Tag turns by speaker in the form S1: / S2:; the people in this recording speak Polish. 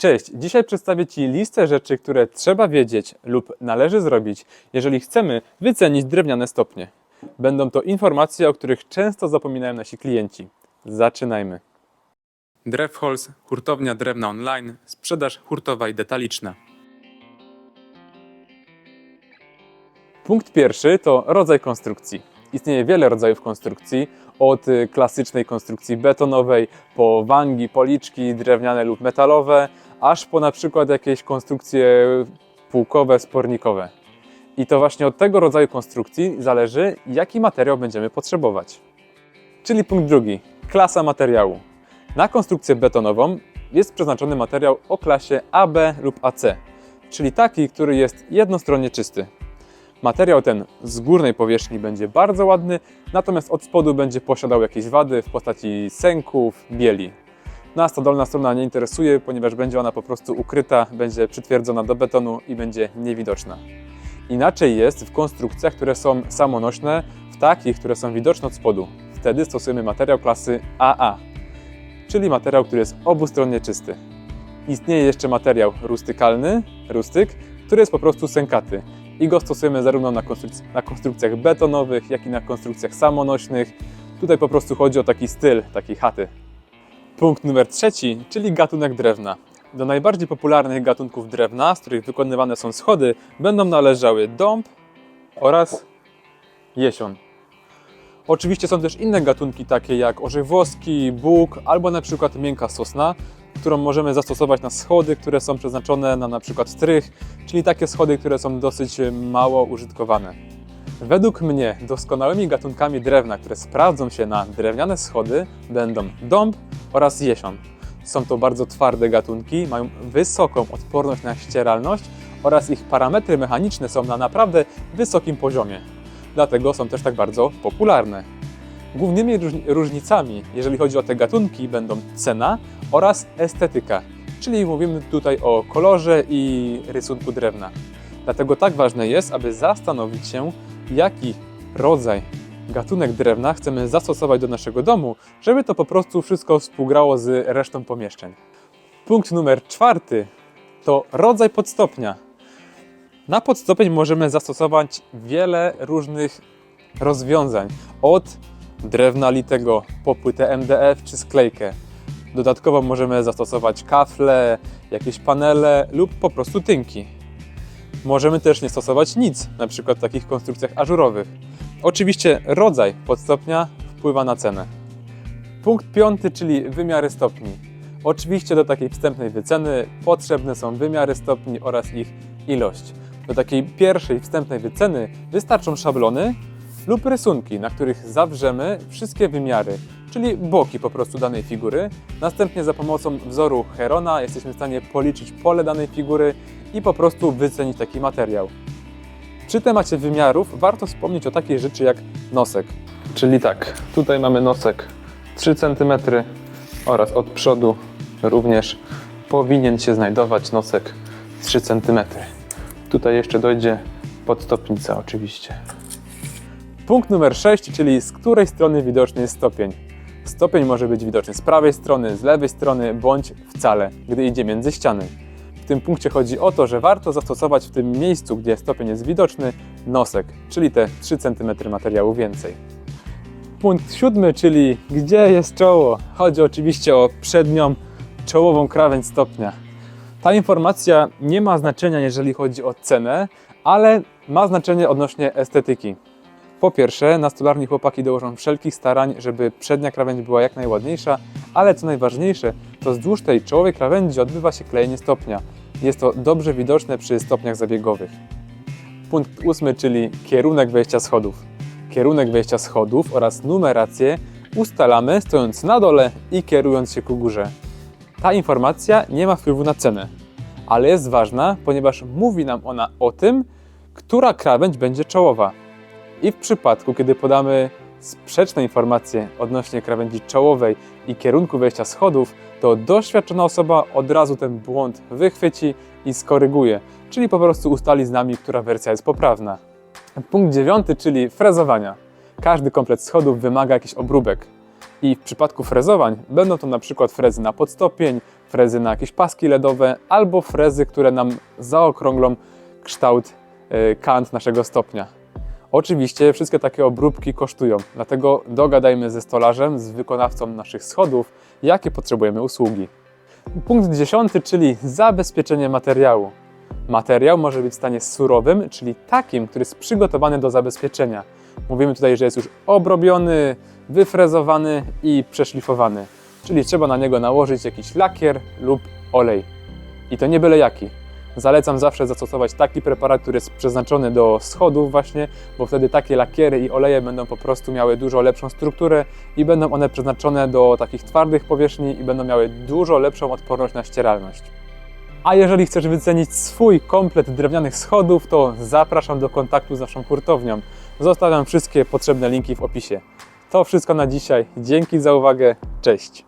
S1: Cześć, dzisiaj przedstawię Ci listę rzeczy, które trzeba wiedzieć lub należy zrobić, jeżeli chcemy wycenić drewniane stopnie. Będą to informacje, o których często zapominają nasi klienci. Zaczynajmy. DrewHolz, hurtownia drewna online, sprzedaż hurtowa i detaliczna. Punkt pierwszy to rodzaj konstrukcji. Istnieje wiele rodzajów konstrukcji, od klasycznej konstrukcji betonowej, po wangi, policzki drewniane lub metalowe, aż po na przykład jakieś konstrukcje półkowe, spornikowe. I to właśnie od tego rodzaju konstrukcji zależy, jaki materiał będziemy potrzebować. Czyli punkt drugi, klasa materiału. Na konstrukcję betonową jest przeznaczony materiał o klasie AB lub AC, czyli taki, który jest jednostronnie czysty. Materiał ten z górnej powierzchni będzie bardzo ładny, natomiast od spodu będzie posiadał jakieś wady w postaci sęków, bieli. Nas ta dolna strona nie interesuje, ponieważ będzie ona po prostu ukryta, będzie przytwierdzona do betonu i będzie niewidoczna. Inaczej jest w konstrukcjach, które są samonośne, w takich, które są widoczne od spodu. Wtedy stosujemy materiał klasy AA, czyli materiał, który jest obustronnie czysty. Istnieje jeszcze materiał rustykalny, rustyk, który jest po prostu sękaty i go stosujemy zarówno na, na konstrukcjach betonowych, jak i na konstrukcjach samonośnych. Tutaj po prostu chodzi o taki styl, takiej chaty. Punkt numer trzeci, czyli gatunek drewna. Do najbardziej popularnych gatunków drewna, z których wykonywane są schody, będą należały dąb oraz jesion. Oczywiście są też inne gatunki, takie jak orzech włoski, bóg albo na przykład miękka sosna, którą możemy zastosować na schody, które są przeznaczone na na przykład strych, czyli takie schody, które są dosyć e, mało użytkowane. Według mnie doskonałymi gatunkami drewna, które sprawdzą się na drewniane schody, będą dąb oraz jesion. Są to bardzo twarde gatunki, mają wysoką odporność na ścieralność oraz ich parametry mechaniczne są na naprawdę wysokim poziomie. Dlatego są też tak bardzo popularne. Głównymi różni- różnicami, jeżeli chodzi o te gatunki, będą cena oraz estetyka, czyli mówimy tutaj o kolorze i rysunku drewna. Dlatego tak ważne jest, aby zastanowić się, jaki rodzaj, gatunek drewna chcemy zastosować do naszego domu, żeby to po prostu wszystko współgrało z resztą pomieszczeń. Punkt numer czwarty to rodzaj podstopnia. Na podstopień możemy zastosować wiele różnych rozwiązań, od drewna litego po płytę MDF czy sklejkę. Dodatkowo możemy zastosować kafle, jakieś panele lub po prostu tynki. Możemy też nie stosować nic, na przykład w takich konstrukcjach ażurowych. Oczywiście rodzaj podstopnia wpływa na cenę. Punkt piąty, czyli wymiary stopni. Oczywiście do takiej wstępnej wyceny potrzebne są wymiary stopni oraz ich ilość. Do takiej pierwszej wstępnej wyceny wystarczą szablony lub rysunki, na których zawrzemy wszystkie wymiary, czyli boki po prostu danej figury. Następnie za pomocą wzoru Herona jesteśmy w stanie policzyć pole danej figury i po prostu wycenić taki materiał. Przy temacie wymiarów warto wspomnieć o takiej rzeczy jak nosek. Czyli tak, tutaj mamy nosek 3 cm oraz od przodu również powinien się znajdować nosek 3 cm. Tutaj jeszcze dojdzie podstopnica oczywiście. Punkt numer 6, czyli z której strony widoczny jest stopień. Stopień może być widoczny z prawej strony, z lewej strony, bądź wcale, gdy idzie między ściany. Tym punkcie chodzi o to, że warto zastosować w tym miejscu, gdzie stopień jest widoczny, nosek, czyli te 3 cm materiału więcej. Punkt siódmy, czyli gdzie jest czoło? Chodzi oczywiście o przednią czołową krawędź stopnia. Ta informacja nie ma znaczenia, jeżeli chodzi o cenę, ale ma znaczenie odnośnie estetyki. Po pierwsze, na stolarni chłopaki dołożą wszelkich starań, żeby przednia krawędź była jak najładniejsza, ale co najważniejsze, to wzdłuż tej czołowej krawędzi odbywa się klejenie stopnia. Jest to dobrze widoczne przy stopniach zabiegowych. Punkt ósmy, czyli kierunek wejścia schodów. Kierunek wejścia schodów oraz numerację ustalamy stojąc na dole i kierując się ku górze. Ta informacja nie ma wpływu na cenę, ale jest ważna, ponieważ mówi nam ona o tym, która krawędź będzie czołowa. I w przypadku, kiedy podamy sprzeczne informacje odnośnie krawędzi czołowej i kierunku wejścia schodów, to doświadczona osoba od razu ten błąd wychwyci i skoryguje, czyli po prostu ustali z nami, która wersja jest poprawna. Punkt dziewiąty, czyli frezowania. Każdy komplet schodów wymaga jakichś obróbek. I w przypadku frezowań będą to na przykład frezy na podstopień, frezy na jakieś paski LEDowe albo frezy, które nam zaokrąglą kształt e, kant naszego stopnia. Oczywiście wszystkie takie obróbki kosztują, dlatego dogadajmy ze stolarzem, z wykonawcą naszych schodów, jakie potrzebujemy usługi. Punkt dziesiąty, czyli zabezpieczenie materiału. Materiał może być w stanie surowym, czyli takim, który jest przygotowany do zabezpieczenia. Mówimy tutaj, że jest już obrobiony, wyfrezowany i przeszlifowany, czyli trzeba na niego nałożyć jakiś lakier lub olej. I to nie byle jaki. Zalecam zawsze zastosować taki preparat, który jest przeznaczony do schodów właśnie, bo wtedy takie lakiery i oleje będą po prostu miały dużo lepszą strukturę i będą one przeznaczone do takich twardych powierzchni i będą miały dużo lepszą odporność na ścieralność. A jeżeli chcesz wycenić swój komplet drewnianych schodów, to zapraszam do kontaktu z naszą hurtownią. Zostawiam wszystkie potrzebne linki w opisie. To wszystko na dzisiaj. Dzięki za uwagę. Cześć.